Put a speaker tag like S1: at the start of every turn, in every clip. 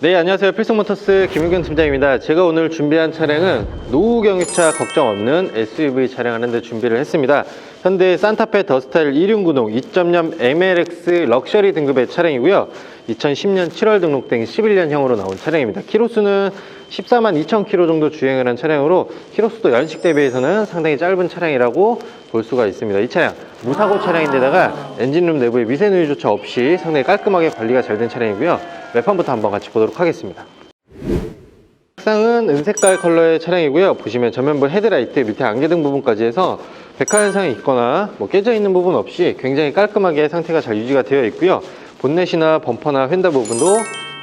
S1: 네, 안녕하세요. 필승모터스 김윤경 팀장입니다. 제가 오늘 준비한 차량은 노후 경유차 걱정 없는 SUV 차량하는데 준비를 했습니다. 현대 산타페 더스타일 1륜구동 2.0 MLX 럭셔리 등급의 차량이고요. 2010년 7월 등록된 11년형으로 나온 차량입니다. 키로수는 14만 2천 킬로 정도 주행을 한 차량으로 키로수도 연식 대비해서는 상당히 짧은 차량이라고 볼 수가 있습니다. 이 차량 무사고 차량인데다가 엔진룸 내부에 미세누유조차 없이 상당히 깔끔하게 관리가 잘 된 차량이고요. 외판부터 한번 같이 보도록 하겠습니다. 색상은 은색깔 컬러의 차량이고요. 보시면 전면부 헤드라이트 밑에 안개등 부분까지 해서 백화 현상이 있거나 뭐 깨져 있는 부분 없이 굉장히 깔끔하게 상태가 잘 유지가 되어 있고요. 본넷이나 범퍼나 휀다 부분도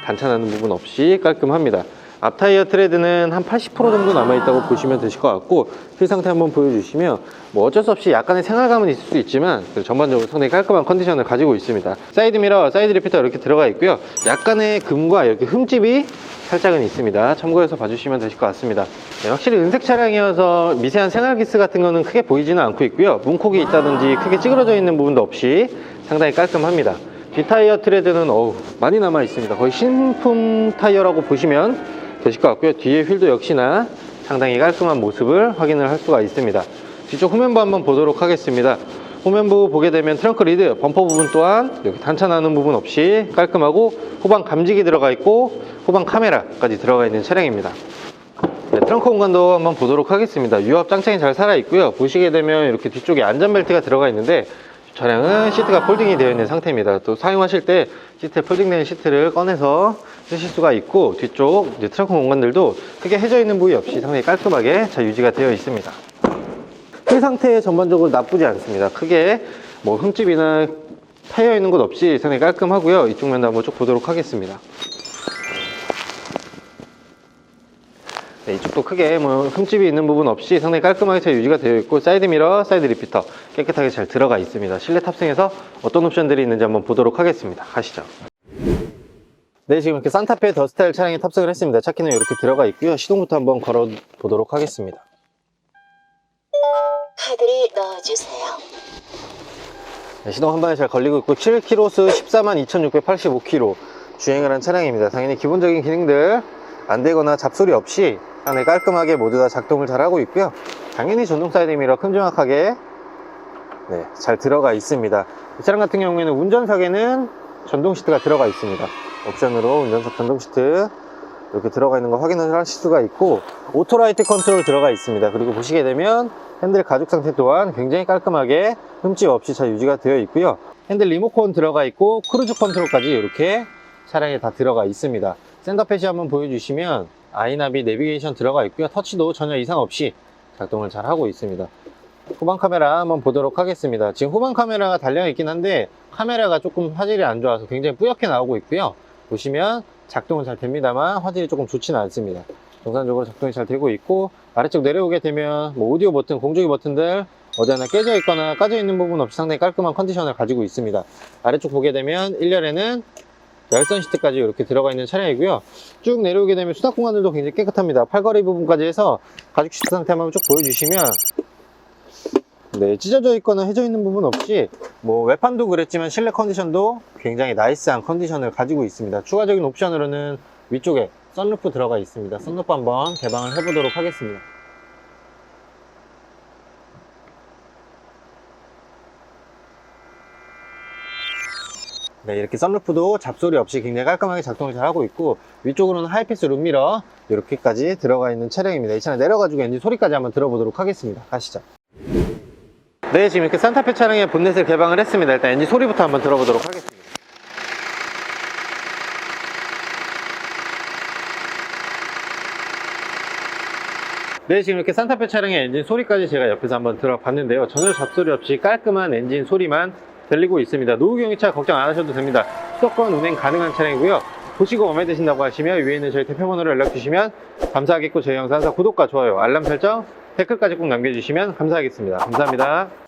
S1: 단차나는 부분 없이 깔끔합니다. 앞 타이어 트레드는 한 80% 정도 남아있다고 보시면 되실 것 같고 휠 상태 한번 보여주시면 뭐 어쩔 수 없이 약간의 생활감은 있을 수 있지만 전반적으로 상당히 깔끔한 컨디션을 가지고 있습니다. 사이드 미러, 사이드 리피터 이렇게 들어가 있고요. 약간의 금과 이렇게 흠집이 살짝은 있습니다. 참고해서 봐주시면 되실 것 같습니다. 네, 확실히 은색 차량이어서 미세한 생활기스 같은 거는 크게 보이지는 않고 있고요. 문콕이 있다든지 크게 찌그러져 있는 부분도 없이 상당히 깔끔합니다. 뒷타이어 트레드는 어우 많이 남아 있습니다. 거의 신품 타이어라고 보시면 되실 것 같고요. 뒤에 휠도 역시나 상당히 깔끔한 모습을 확인을 할 수가 있습니다. 뒤쪽 후면부 한번 보도록 하겠습니다. 후면부 보게 되면 트렁크 리드 범퍼 부분 또한 이렇게 단차 나는 부분 없이 깔끔하고 후방 감지기 들어가 있고 후방 카메라까지 들어가 있는 차량입니다. 네, 트렁크 공간도 한번 보도록 하겠습니다. 유압 짱짱이 잘 살아 있고요. 보시게 되면 이렇게 뒤쪽에 안전벨트가 들어가 있는데 차량은 시트가 폴딩이 되어 있는 상태입니다. 또 사용하실 때 시트에 폴딩된 시트를 꺼내서 쓰실 수가 있고 뒤쪽 트렁크 공간들도 크게 해져 있는 부위 없이 상당히 깔끔하게 잘 유지가 되어 있습니다. 휠 상태 전반적으로 나쁘지 않습니다. 크게 뭐 흠집이나 타이어 있는 곳 없이 상당히 깔끔하고요. 이쪽 면도 한번 쭉 보도록 하겠습니다. 네, 이쪽도 크게 뭐 흠집이 있는 부분 없이 상당히 깔끔하게 잘 유지가 되어 있고 사이드 미러, 사이드 리피터 깨끗하게 잘 들어가 있습니다. 실내 탑승에서 어떤 옵션들이 있는지 한번 보도록 하겠습니다. 가시죠. 네, 지금 이렇게 산타페 더스타일 차량에 탑승을 했습니다. 차키는 이렇게 들어가 있고요. 시동부터 한번 걸어 보도록 하겠습니다.
S2: 카드를 넣어주세요.
S1: 네, 시동 한 방에 잘 걸리고 있고 7km수 14만 2,685km 주행을 한 차량입니다. 당연히 기본적인 기능들 안 되거나 잡소리 없이 안에 깔끔하게 모두 다 작동을 잘 하고 있고요. 당연히 전동 사이드 미러 큼지막하게 네, 잘 들어가 있습니다. 이 차량 같은 경우에는 운전석에는 전동 시트가 들어가 있습니다. 옵션으로 운전석 전동 시트 이렇게 들어가 있는 거 확인을 하실 수가 있고 오토라이트 컨트롤 들어가 있습니다. 그리고 보시게 되면 핸들 가죽 상태 또한 굉장히 깔끔하게 흠집 없이 잘 유지가 되어 있고요. 핸들 리모컨 들어가 있고 크루즈 컨트롤까지 이렇게 차량에 다 들어가 있습니다. 샌더패시 한번 보여주시면 아이나비 내비게이션 들어가 있고요. 터치도 전혀 이상 없이 작동을 잘 하고 있습니다. 후방 카메라 한번 보도록 하겠습니다. 지금 후방 카메라가 달려 있긴 한데 카메라가 조금 화질이 안 좋아서 굉장히 뿌옇게 나오고 있고요. 보시면 작동은 잘 됩니다만 화질이 조금 좋지는 않습니다. 정상적으로 작동이 잘 되고 있고 아래쪽 내려오게 되면 뭐 오디오 버튼, 공조기 버튼들 어디 하나 깨져 있거나 까져 있는 부분 없이 상당히 깔끔한 컨디션을 가지고 있습니다. 아래쪽 보게 되면 1열에는 열선 시트까지 이렇게 들어가 있는 차량이고요. 쭉 내려오게 되면 수납 공간들도 굉장히 깨끗합니다. 팔걸이 부분까지 해서 가죽 시트 상태 한번 쭉 보여주시면 네, 찢어져 있거나 해져 있는 부분 없이 뭐 외판도 그랬지만 실내 컨디션도 굉장히 나이스한 컨디션을 가지고 있습니다. 추가적인 옵션으로는 위쪽에 썬루프 들어가 있습니다. 썬루프 한번 개방을 해보도록 하겠습니다. 네, 이렇게 썬루프도 잡소리 없이 굉장히 깔끔하게 작동을 잘 하고 있고 위쪽으로는 하이패스 룸미러 이렇게까지 들어가 있는 차량입니다. 이 차량 내려가지고 엔진 소리까지 한번 들어보도록 하겠습니다. 가시죠. 네, 지금 이렇게 산타페 차량의 본넷을 개방을 했습니다. 일단 엔진 소리부터 한번 들어보도록 하겠습니다. 네, 지금 이렇게 산타페 차량의 엔진 소리까지 제가 옆에서 한번 들어봤는데요. 전혀 잡소리 없이 깔끔한 엔진 소리만 들리고 있습니다. 노후 경유차 걱정 안 하셔도 됩니다. 수도권 운행 가능한 차량이고요. 보시고 마음에 드신다고 하시면 위에 있는 저희 대표번호로 연락 주시면 감사하겠고 저희 영상 항상 구독과 좋아요, 알람 설정, 댓글까지 꼭 남겨주시면 감사하겠습니다. 감사합니다.